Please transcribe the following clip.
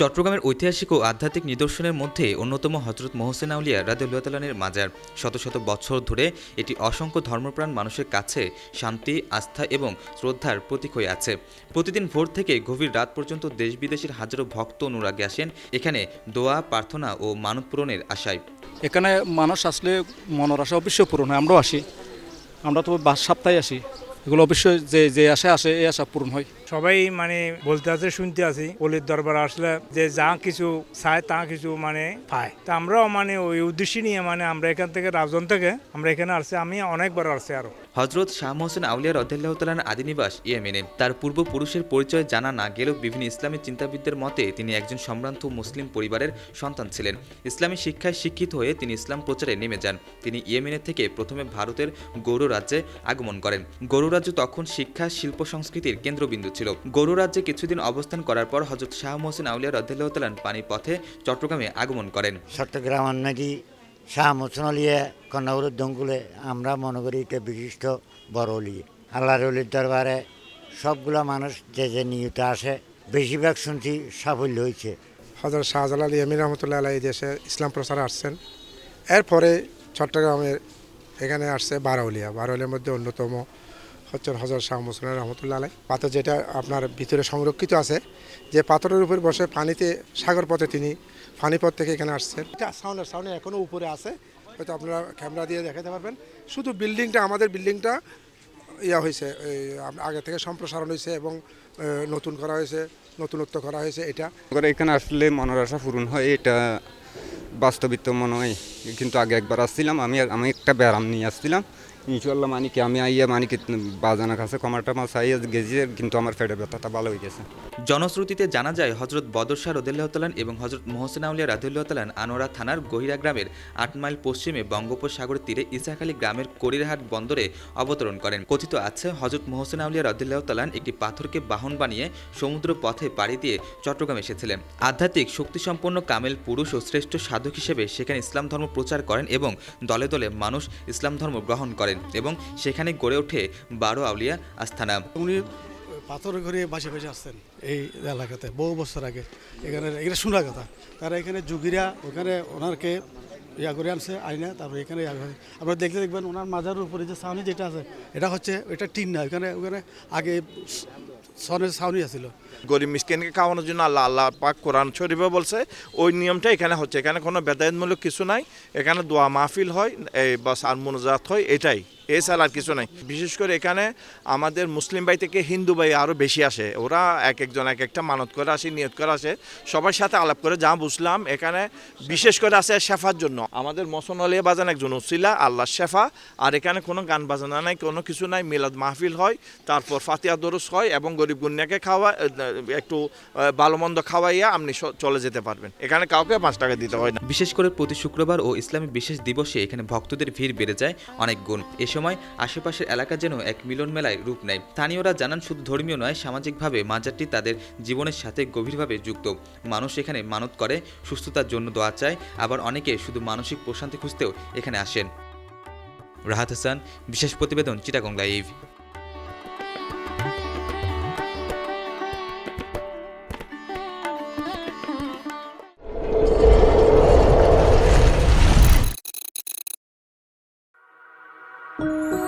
চট্টগ্রামের ঐতিহাসিক ও আধ্যাত্মিক নিদর্শনের মধ্যে অন্যতম হজরত মোহসেন আউলিয়া রাদিউল্লাহতালানের মাজার। শত শত বছর ধরে এটি অসংখ্য ধর্মপ্রাণ মানুষের কাছে শান্তি, আস্থা এবং শ্রদ্ধার প্রতীক হয়ে আছে। প্রতিদিন ভোর থেকে গভীর রাত পর্যন্ত দেশ বিদেশের হাজারো ভক্ত অনুরাগী আসেন। এখানে দোয়া, প্রার্থনা ও মানব পূরণের আশায়। এখানে মানুষ আসলে মনের আশা অবশ্যই পূরণ হয়। আমরাও আসি। আমরা তো সপ্তাহে আসি। এগুলো অবশ্যই যে যে আশা আসে, এই আশা পূরণ হয়। সবাই মানে বলতে আছে, শুনতে আছি অলির দরবার আসলে যে যা কিছু চায় তা কিছু মানে পায়। তা আমরাও মানে ওই উদ্দেশ্য নিয়ে মানে আমরা এখান থেকে রাজন থেকে আমরা এখানে আসছি, আমি অনেকবার আসছি আরও। হজরত শাহ মোহসেন আউলিয়া রদাল্লাহতালান আদিনিবাস ইয়েমেনে। তার পূর্বপুরুষের পরিচয় জানা না গেলেও বিভিন্ন ইসলামী চিন্তাবিদদের মতে তিনি একজন সম্ভ্রান্ত মুসলিম পরিবারের সন্তান ছিলেন। ইসলামী শিক্ষায় শিক্ষিত হয়ে তিনি ইসলাম প্রচারে নেমে যান। তিনি ইয়েমেনের থেকে প্রথমে ভারতের গৌর রাজ্যে আগমন করেন। গৌর রাজ্য তখন শিক্ষা, শিল্প, সংস্কৃতির কেন্দ্রবিন্দু ছিল। গৌর রাজ্যে কিছুদিন অবস্থান করার পর হজরত শাহ মোহসেন আউলিয়া রদাল্লাহতালান পানির পথে চট্টগ্রামে আগমন করেন। চট্টগ্রাম শাহ মোসনলিয়া কন্যাগুরুর দঙ্গুলে আমরা মনে করি এটা বিশিষ্ট বড় অলি। আল্লাহর অলির দরবারে সবগুলা মানুষ যে যে নিয়ত আসে, বেশিরভাগ শুনছি সাফল্য হয়েছে। হজরত শাহজালাল ইয়ামিন রহমতুল্লাহ আলাই দেশে ইসলাম প্রচারে আসছেন। এরপরে চট্টগ্রামের এখানে আসছে বারাউলিয়া বারাউলিয়ার মধ্যে অন্যতম হচ্ছেন হজরত শাহ মুসলিম রহমতুল্লাহ আলাই পাথর যেটা আপনার ভিতরে সংরক্ষিত আছে, যে পাথরের উপর বসে পানিতে সাগর পথে তিনি পানিপথ থেকে এখানে আসছেন এটা সাউন্ডের সাউন্ড এখনও উপরে আছে। হয়তো আপনারা ক্যামেরা দিয়ে দেখাতে পারবেন। শুধু বিল্ডিংটা, আমাদের বিল্ডিংটা ইয়া হয়েছে আগে থেকে সম্প্রসারণ হয়েছে এবং নতুন করা হয়েছে, নতুনত্ব করা হয়েছে এটা। এখানে আসলে মনের আশা পূরণ হয়, এটা বাস্তবিত মনে হয়। কিন্তু আগে একবার আসছিলাম, আমি আমি একটা ব্যায়াম নিয়ে আসছিলাম। ইনশাল্লাহ মানিকে আমি আইয়া মানিকে বাজানা কাছে কমাটা মাছ আইয়া গেছি কিন্তু আমার পেটের ব্যথাটা ভালো হয়ে গেছে। জনশ্রুতিতে জানা যায় হজরত বদর শাহ রদুল্লাহতালান এবং হজরত মোহসেন আউলিয়া রাদুল্লাহতালান আনোরা থানার গহিরা গ্রামের আট মাইল পশ্চিমে বঙ্গোপসাগরের তীরে ইসাখালী গ্রামের করিরহাট বন্দরে অবতরণ করেন। কথিত আছে হজরত মোহসেন আউলিয়া রদুল্লাহতালান একটি পাথরকে বাহন বানিয়ে সমুদ্র পথে পাড়ি দিয়ে চট্টগ্রাম এসেছিলেন। আধ্যাত্মিক শক্তিসম্পন্ন কামেল পুরুষ ও শ্রেষ্ঠ সাধক হিসেবে সেখানে ইসলাম ধর্ম প্রচার করেন এবং দলে দলে মানুষ ইসলাম ধর্ম গ্রহণ করেন। এবং সেখানে গড়ে ওঠে বারো আউলিয়া আস্থানা উনি পাথর ঘরে বাসে বাসে আসতেন এই এলাকাতে বহু বছর আগে। এখানে এটা শোনা কথা। তারা এখানে যুগিরা, ওখানে ওনারকে ইয়া করে আনছে, আইনে, তারপরে এখানে আপনারা দেখতে দেখবেন ওনার মাজার উপরে যে ছাউনি যেটা আছে, এটা হচ্ছে, এটা টিন না ওখানে ওখানে আগে সনের ছাউনি আছিল। গরিব মিসকিনকে খাওয়ানোর জন্য আল্লাহ আল্লাহ পাক কোরআন শরীফে বলছে, ওই নিয়মটা এখানে হচ্ছে, এখানে কোনো বেদায়তমূলক কিছু নাই, এখানে দোয়া মাহফিল হয়, এই বাস আর মোনাজাত হয়, এটাই। এছাড়া আর কিছু নাই। বিশেষ করে এখানে আমাদের মুসলিম ভাই থেকে হিন্দু ভাই আরও বেশি আসে। ওরা এক একজন এক একটা মানত করে আসে, নিয়ত করে আসে। সবার সাথে আলাপ করে যা বুঝলাম, এখানে বিশেষ করে আসে শেফার জন্য। আমাদের মসন আলিয়া বাজান একজন উসিলা আল্লাহ শেফা। আর এখানে কোনো গান বাজানা নাই, কোনো কিছু নাই। মিলাদ মাহফিল হয়, তারপর ফাতিয়া দরস হয় এবং গরিব গুন্যাকে খাওয়া একটু ভালো মন্দ খাওয়াইয়া আপনি চলে যেতে পারবেন। এখানে কাউকে পাঁচ টাকা দিতে হয় না। বিশেষ করে প্রতি শুক্রবার ও ইসলামী বিশেষ দিবসে এখানে ভক্তদের ভিড় বেড়ে যায় অনেক গুণ। এ সময় আশেপাশের এলাকা যেন এক মিলন মেলায় রূপ নেয়। স্থানীয়রা জানান, শুধু ধর্মীয় নয়, সামাজিকভাবে মাজারটি তাদের জীবনের সাথে গভীরভাবে যুক্ত। মানুষ এখানে মানত করে, সুস্থতার জন্য দোয়া চায়, আবার অনেকে শুধু মানসিক প্রশান্তি খুঁজতেও এখানে আসেন। রাহাত হাসান, বিশেষ প্রতিবেদন, চিটাগং লাইভ। Música